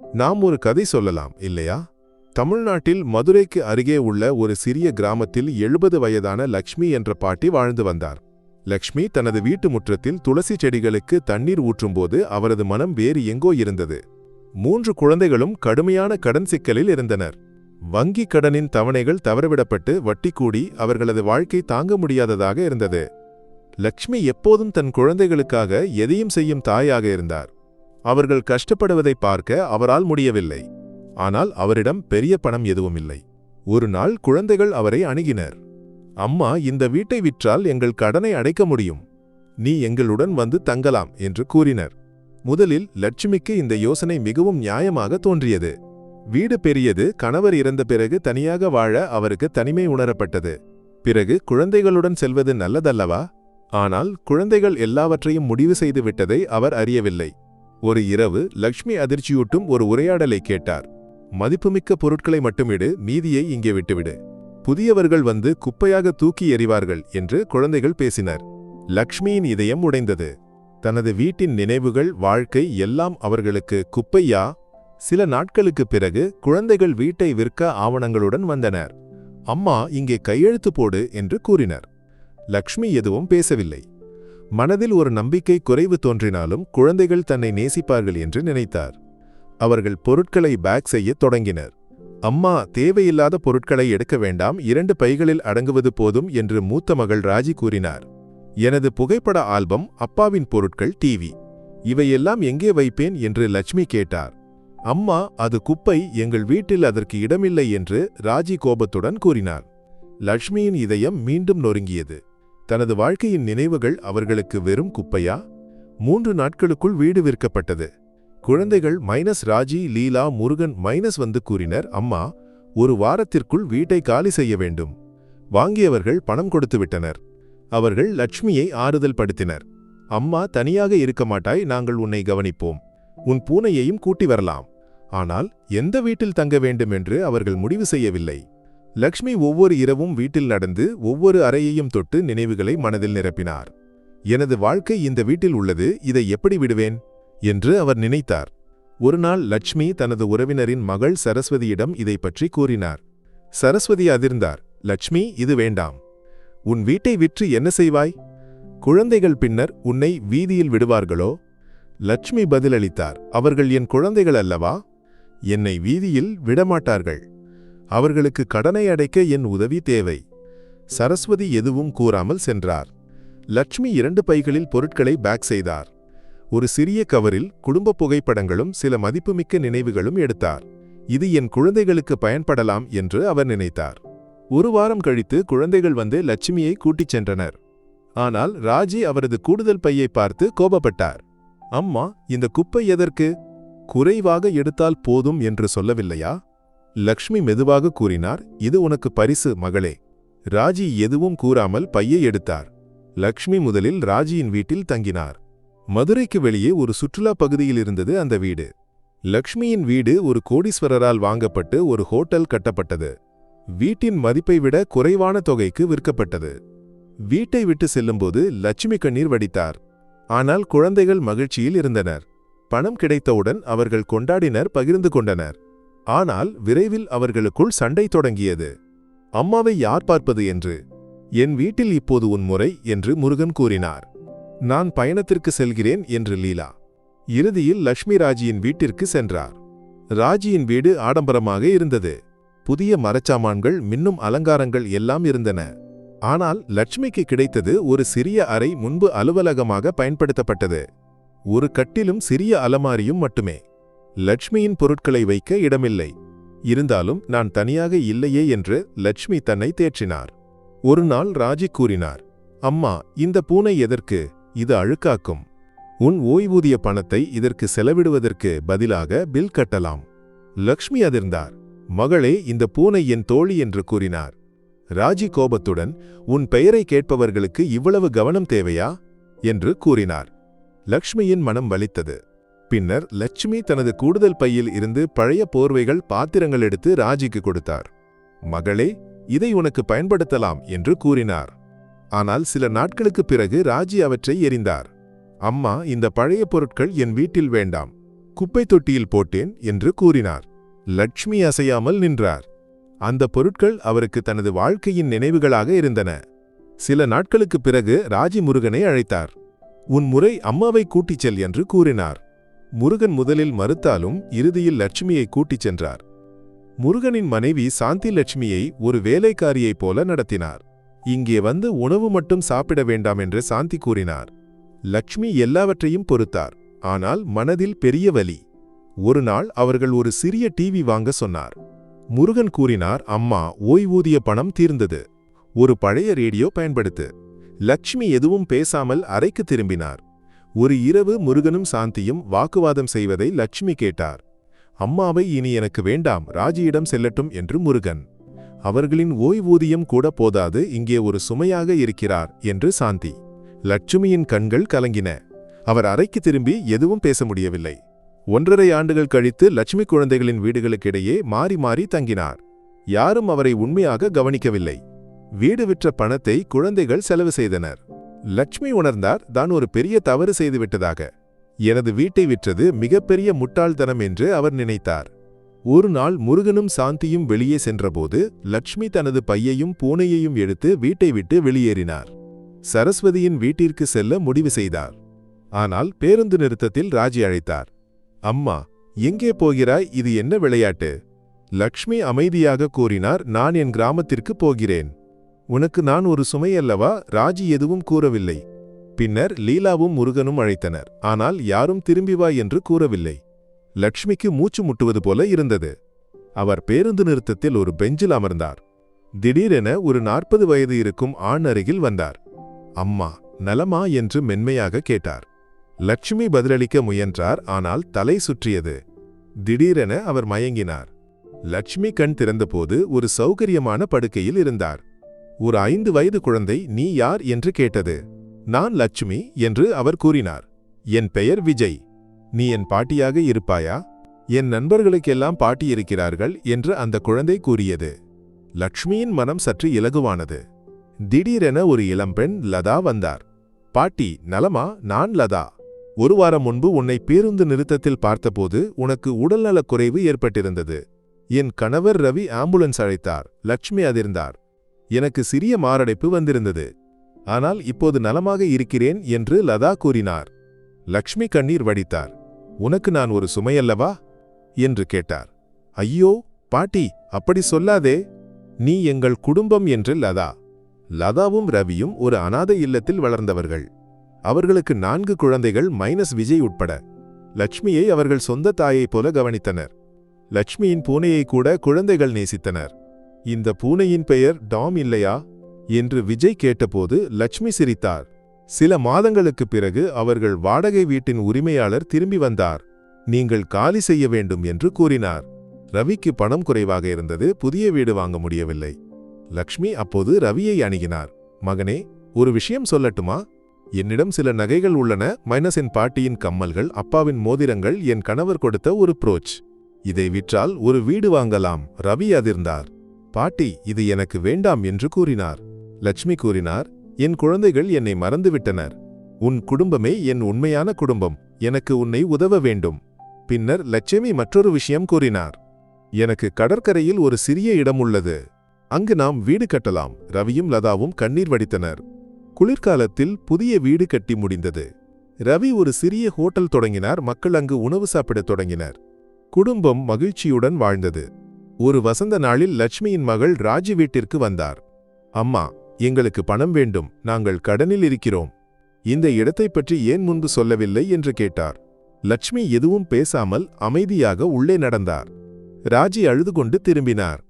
நாம் ஒரு கதை சொல்லலாம் இல்லையா? தமிழ்நாட்டில் மதுரைக்கு அருகே உள்ள ஒரு சிறிய கிராமத்தில் எழுபது வயதான லக்ஷ்மி என்ற பாட்டி வாழ்ந்து வந்தார். லக்ஷ்மி தனது வீட்டு முற்றத்தில் துளசி செடிகளுக்கு தண்ணீர் ஊற்றும்போது அவரது மனம் வேறு எங்கோ இருந்தது. மூன்று குழந்தைகளும் கடுமையான கடன் சிக்கலில் இருந்தனர். வங்கி கடனின் தவணைகள் தவறவிடப்பட்டு வட்டி கூடி அவர்களது வாழ்க்கை தாங்க முடியாததாக இருந்தது. லக்ஷ்மி எப்போதும் தன் குழந்தைகளுக்காக எதையும் செய்யும் தாயாக இருந்தார். அவர்கள் கஷ்டப்படுவதை பார்க்க அவரால் முடியவில்லை. ஆனால் அவரிடம் பெரிய பணம் எதுவும் இல்லை ஒரு நாள் குழந்தைகள் அவரை அணுகினர். அம்மா இந்த வீட்டை விற்றால் எங்கள் கடனை அடைக்க முடியும். நீ எங்களுடன் வந்து தங்கலாம் என்று கூறினர். முதலில் லட்சுமிக்கு இந்த யோசனை மிகவும் நியாயமாக தோன்றியது. வீடு பெரியது கணவர் இறந்த பிறகு தனியாக வாழ அவருக்கு தனிமை உணரப்பட்டது. பிறகு குழந்தைகளுடன் செல்வது நல்லதல்லவா? ஆனால் குழந்தைகள் எல்லாவற்றையும் முடிவு செய்து விட்டதை அவர் அறியவில்லை. ஒரு இரவு லக்ஷ்மி அதிர்ச்சியூட்டும் ஒரு உரையாடலை கேட்டார். மதிப்புமிக்க பொருட்களை மட்டுமிடு மீதியை இங்கே விட்டுவிடு. புதியவர்கள் வந்து குப்பையாக தூக்கி எறிவார்கள் என்று குழந்தைகள் பேசினர். லக்ஷ்மியின் இதயம் உடைந்தது. தனது வீட்டின் நினைவுகள் வாழ்க்கை எல்லாம் அவர்களுக்கு குப்பையா? சில நாட்களுக்குப் பிறகு குழந்தைகள் வீட்டை விற்க ஆவணங்களுடன் வந்தனர். அம்மா இங்கே கையெழுத்து போடு என்று கூறினர். லக்ஷ்மி எதுவும் பேசவில்லை. மனதில் ஒரு நம்பிக்கை குறைவு தோன்றினாலும் குழந்தைகள் தன்னை நேசிப்பார்கள் என்று நினைத்தார். அவர்கள் பொருட்களை பேக் செய்யத் தொடங்கினர். அம்மா தேவையில்லாத பொருட்களை எடுக்க வேண்டாம் இரண்டு பைகளில் அடங்குவது போதும் என்று மூத்த மகள் ராஜி கூறினார். எனது புகைப்பட ஆல்பம் அப்பாவின் பொருட்கள் டிவி இவையெல்லாம் எங்கே வைப்பேன்? என்று லட்சுமி கேட்டார். அம்மா அது குப்பை எங்கள் வீட்டில் அதற்கு இடமில்லை என்று ராஜி கோபத்துடன் கூறினார். லட்சுமியின் இதயம் மீண்டும் நொறுங்கியது. தனது வாழ்க்கையின் நினைவுகள் அவர்களுக்கு வெறும் குப்பையா? மூன்று நாட்களுக்குள் வீடு விற்கப்பட்டது. குழந்தைகள் மைனஸ் ராஜி லீலா முருகன் மைனஸ் வந்து கூறினர் அம்மா ஒரு வாரத்திற்குள் வீட்டை காலி செய்ய வேண்டும். வாங்கியவர்கள் பணம் கொடுத்து விட்டனர். அவர்கள் லட்சுமியை ஆறுதல் படுத்தினர். அம்மா தனியாக இருக்க மாட்டாய் நாங்கள் உன்னை கவனிப்போம். உன் பூனையையும் கூட்டி வரலாம். ஆனால் எந்த வீட்டில் தங்க வேண்டும் என்று அவர்கள் முடிவு செய்யவில்லை. லக்ஷ்மி ஒவ்வொரு இரவும் வீட்டில் நடந்து ஒவ்வொரு அறையையும் தொட்டு நினைவுகளை மனதில் நிரப்பினார். எனது வாழ்க்கை இந்த வீட்டில் உள்ளது இதை எப்படி விடுவேன்? என்று அவர் நினைத்தார். ஒருநாள் லட்சுமி தனது உறவினரின் மகள் சரஸ்வதியிடம் இதை பற்றி கூறினார். சரஸ்வதி அதிர்ந்தார். லட்சுமி இது வேண்டாம். உன் வீட்டை விற்று என்ன செய்வாய்? குழந்தைகள் பின்னர் உன்னை வீதியில் விடுவார்களோ? லட்சுமி பதிலளித்தார். அவர்கள் என் குழந்தைகள் அல்லவா? என்னை வீதியில் விடமாட்டார்கள். அவர்களுக்கு கடனை அடைக்க என் உதவி தேவை. சரஸ்வதி எதுவும் கூறாமல் சென்றார். லட்சுமி இரண்டு பைகளில் பொருட்களை பேக் செய்தார். ஒரு சிறிய கவரில் குடும்ப புகைப்படங்களும் சில மதிப்புமிக்க நினைவுகளும் எடுத்தார். இது என் குழந்தைகளுக்கு பயன்படலாம் என்று அவர் நினைத்தார். ஒரு வாரம் கழித்து குழந்தைகள் வந்து லட்சுமியை கூட்டிச் சென்றனர். ஆனால் ராஜி அவரது கூடுதல் பையை பார்த்து கோபப்பட்டார். அம்மா இந்த குப்பை எதற்கு? குறைவாக எடுத்தால் போதும் என்று சொல்லவில்லையா? லக்ஷ்மி மெதுவாக கூறினார் இது உனக்கு பரிசு மகளே. ராஜி எதுவும் கூறாமல் பையை எடுத்தார். லக்ஷ்மி முதலில் ராஜியின் வீட்டில் தங்கினார். மதுரைக்கு வெளியே ஒரு சுற்றுலா பகுதியில் இருந்தது அந்த வீடு. லக்ஷ்மியின் வீடு ஒரு கோடீஸ்வரரால் வாங்கப்பட்டு ஒரு ஹோட்டல் கட்டப்பட்டது. வீட்டின் மதிப்பை விட குறைவான தொகைக்கு விற்கப்பட்டது. வீட்டை விட்டு செல்லும்போது லட்சுமி கண்ணீர் வடித்தார். ஆனால் குழந்தைகள் மகிழ்ச்சியில் இருந்தனர். பணம் கிடைத்தவுடன் அவர்கள் கொண்டாடினர் பகிர்ந்து கொண்டனர். ஆனால் விரைவில் அவர்களுக்குள் சண்டை தொடங்கியது. அம்மாவை யார் பார்ப்பது என்று? என் வீட்டில் இப்போது உன் முறை என்று முருகன் கூறினார். நான் பயணத்திற்கு செல்கிறேன் என்று லீலா. இறுதியில் லட்சுமி ராஜியின் வீட்டிற்கு சென்றார். ராஜியின் வீடு ஆடம்பரமாக இருந்தது. புதிய மரச்சாமான்கள் மின்னும் அலங்காரங்கள் எல்லாம் இருந்தன. ஆனால் லட்சுமிக்கு கிடைத்தது ஒரு சிறிய அறை முன்பு அலுவலகமாக பயன்படுத்தப்பட்டது. ஒரு கட்டிலும் சிறிய அலமாரியும் மட்டுமே. லட்சுமியின் பொருட்களை வைக்க இடமில்லை. இருந்தாலும் நான் தனியாக இல்லையே என்று லட்சுமி தன்னை தேற்றினார். ஒரு நாள் ராஜி கூறினார் அம்மா இந்த பூனை எதற்கு? இது அழுக்காக்கும். உன் ஓய்வூதிய பணத்தை இதற்கு செலவிடுவதற்கு பதிலாக பில் கட்டலாம். லக்ஷ்மி அதிர்ந்தார். மகளே இந்த பூனை என் தோழி என்று கூறினார். ராஜி கோபத்துடன் உன் பெயரை கேட்பவர்களுக்கு இவ்வளவு கவனம் தேவையா? என்று கூறினார். லக்ஷ்மியின் மனம் வலித்தது. பின்னர் லட்சுமி தனது கூடுதல் பையில் இருந்து பழைய போர்வைகள் பாத்திரங்கள் எடுத்து ராஜிக்கு கொடுத்தார். மகளே இதை உனக்கு பயன்படுத்தலாம் என்று கூறினார். ஆனால் சில நாட்களுக்குப் பிறகு ராஜி அவற்றை எறிந்தார் அம்மா இந்த பழைய பொருட்கள் என் வீட்டில் வேண்டாம் குப்பை தொட்டியில் போட்டேன் என்று கூறினார். லட்சுமி அசையாமல் நின்றார். அந்த பொருட்கள் அவருக்கு தனது வாழ்க்கையின் நினைவுகளாக இருந்தன. சில நாட்களுக்குப் பிறகு ராஜி முருகனை அழைத்தார். உன் முறை அம்மாவை கூட்டிச் செல் என்று கூறினார். முருகன் முதலில் மறுத்தாலும் இறுதியில் லட்சுமியை கூட்டிச் சென்றார். முருகனின் மனைவி சாந்தி லட்சுமியை ஒரு வேலைக்காரியைப் போல நடத்தினார். இங்கே வந்து உணவு மட்டும் சாப்பிட வேண்டாம் என்று சாந்தி கூறினார். லட்சுமி எல்லாவற்றையும் பொறுத்தார். ஆனால் மனதில் பெரிய வலி. ஒரு நாள் அவர்கள் ஒரு சிறிய டிவி வாங்க சொன்னார். முருகன் கூறினார் அம்மா ஓய்வூதிய பணம் தீர்ந்தது. ஒரு பழைய ரேடியோ பயன்படுத்து. லட்சுமி எதுவும் பேசாமல் அறைக்கு திரும்பினார். ஒரு இரவு முருகனும் சாந்தியும் வாக்குவாதம் செய்வதை லட்சுமி கேட்டார். அம்மாவை இனி எனக்கு வேண்டாம் ராஜியிடம் செல்லட்டும் என்று முருகன். அவர்களின் ஓய்வூதியம் கூட போதாது இங்கே ஒரு சுமையாக இருக்கிறார் என்று சாந்தி. லட்சுமியின் கண்கள் கலங்கின. அவர் அறைக்கு திரும்பி எதுவும் பேச முடியவில்லை. ஒன்றரை ஆண்டுகள் கழித்து லட்சுமி குழந்தைகளின் வீடுகளுக்கிடையே மாறி மாறி தங்கினார். யாரும் அவரை உண்மையாக கவனிக்கவில்லை. வீடு விற்ற பணத்தை குழந்தைகள் செலவு செய்தனர். லட்சுமி உணர்ந்தார் தான் ஒரு பெரிய தவறு செய்துவிட்டதாக எனது வீட்டை விற்றது மிகப்பெரிய முட்டாள்தனம் என்று அவர் நினைத்தார். ஒரு நாள் முருகனும் சாந்தியும் வெளியே சென்றபோது லட்சுமி தனது பையையும் பூனையையும் எடுத்து வீட்டை விட்டு வெளியேறினார். சரஸ்வதியின் வீட்டிற்கு செல்ல முடிவு செய்தார். ஆனால் பேருந்து நிறுத்தத்தில் ராஜி அழைத்தார். அம்மா எங்கே போகிறாய்? இது என்ன விளையாட்டு? லக்ஷ்மி அமைதியாக கூறினார் நான் என் கிராமத்திற்கு போகிறேன். உனக்கு நான் ஒரு சுமை அல்லவா? ராஜி எதுவும் கூறவில்லை. பின்னர் லீலாவும் முருகனும் அழைத்தனர். ஆனால் யாரும் திரும்பி வா என்று கூறவில்லை. லக்ஷ்மிக்கு மூச்சு முட்டுவது போல இருந்தது. அவர் பேருந்து நிறுத்தத்தில் ஒரு பெஞ்சில் அமர்ந்தார். திடீரென ஒரு நாற்பது வயது இருக்கும் ஆண் அருகில் வந்தார். அம்மா நலமா? என்று மென்மையாக கேட்டார். லட்சுமி பதிலளிக்க முயன்றார் ஆனால் தலை சுற்றியது. திடீரென அவர் மயங்கினார். லட்சுமி கண் திறந்தபோது ஒரு சௌகரியமான படுக்கையில் இருந்தார். ஒரு ஐந்து வயது குழந்தை நீ யார் என்று கேட்டது. நான் லட்சுமி என்று அவர் கூறினார். என் பெயர் விஜய். நீ என் பாட்டியாக இருப்பாயா? என் நண்பர்களுக்கெல்லாம் பாட்டி இருக்கிறார்கள் என்று அந்த குழந்தை கூறியது. லட்சுமியின் மனம் சற்று இலகுவானது. திடீரென ஒரு இளம்பெண் லதா வந்தார். பாட்டி நலமா? நான் லதா. ஒரு வாரம் முன்பு உன்னை பேருந்து நிறுத்தத்தில் பார்த்தபோது உனக்கு உடல்நலக் குறைவு ஏற்பட்டிருந்தது. என் கணவர் ரவி ஆம்புலன்ஸ் அழைத்தார். லட்சுமி அதிர்ந்தார். எனக்கு சிறிய மாரடைப்பு வந்திருந்தது. ஆனால் இப்போது நலமாக இருக்கிறேன் என்று லதா கூறினார். லக்ஷ்மி கண்ணீர் வடித்தார். உனக்கு நான் ஒரு சுமையல்லவா? என்று கேட்டார். ஐயோ பாட்டி அப்படி சொல்லாதே. நீ எங்கள் குடும்பம் என்று லதா. லதாவும் ரவியும் ஒரு அனாதை இல்லத்தில் வளர்ந்தவர்கள். அவர்களுக்கு நான்கு குழந்தைகள் மைனஸ் விஜய் உட்பட. லட்சுமியை அவர்கள் சொந்த தாயைப் போல கவனித்தனர். லட்சுமியின் பூனையை கூட குழந்தைகள் நேசித்தனர். இந்த பூனையின் பெயர் டாம் இல்லையா? என்று விஜய் கேட்டபோது லட்சுமி சிரித்தார். சில மாதங்களுக்குப் பிறகு அவர்கள் வாடகை வீட்டின் உரிமையாளர் திரும்பி வந்தார். நீங்கள் காலி செய்ய வேண்டும் என்று கூறினார். ரவிக்கு பணம் குறைவாக இருந்தது புதிய வீடு வாங்க முடியவில்லை. லக்ஷ்மி அப்போது ரவியை அணுகினார். மகனே ஒரு விஷயம் சொல்லட்டுமா? என்னிடம் சில நகைகள் உள்ளன. மைனஸ் என் பாட்டியின் கம்மல்கள் அப்பாவின் மோதிரங்கள் என் கணவர் கொடுத்த ஒரு ப்ரோச். இதை விற்றால் ஒரு வீடு வாங்கலாம். ரவி அதிர்ந்தார். பாட்டி இது எனக்கு வேண்டாம் என்று கூறினார். லட்சுமி கூறினார் என் குழந்தைகள் என்னை மறந்துவிட்டனர். உன் குடும்பமே என் உண்மையான குடும்பம். எனக்கு உன்னை உதவ வேண்டும். பின்னர் லட்சுமி மற்றொரு விஷயம் கூறினார். எனக்கு கடற்கரையில் ஒரு சிறிய இடம் உள்ளது. அங்கு நாம் வீடு கட்டலாம். ரவியும் லதாவும் கண்ணீர் வடித்தனர். குளிர்காலத்தில் புதிய வீடு கட்டி முடிந்தது. ரவி ஒரு சிறிய ஹோட்டல் தொடங்கினார். மக்கள் அங்கு உணவு சாப்பிடத் தொடங்கினர். குடும்பம் மகிழ்ச்சியுடன் வாழ்ந்தது. ஒரு வசந்த நாளில் லட்சுமியின் மகள் ராஜி வீட்டிற்கு வந்தார். அம்மா எங்களுக்கு பணம் வேண்டும் நாங்கள் கடனில் இருக்கிறோம். இந்த இடத்தைப் பற்றி ஏன் முன்பு சொல்லவில்லை? என்று கேட்டார். லட்சுமி எதுவும் பேசாமல் அமைதியாக உள்ளே நடந்தார். ராஜி அழுது கொண்டு திரும்பினார்.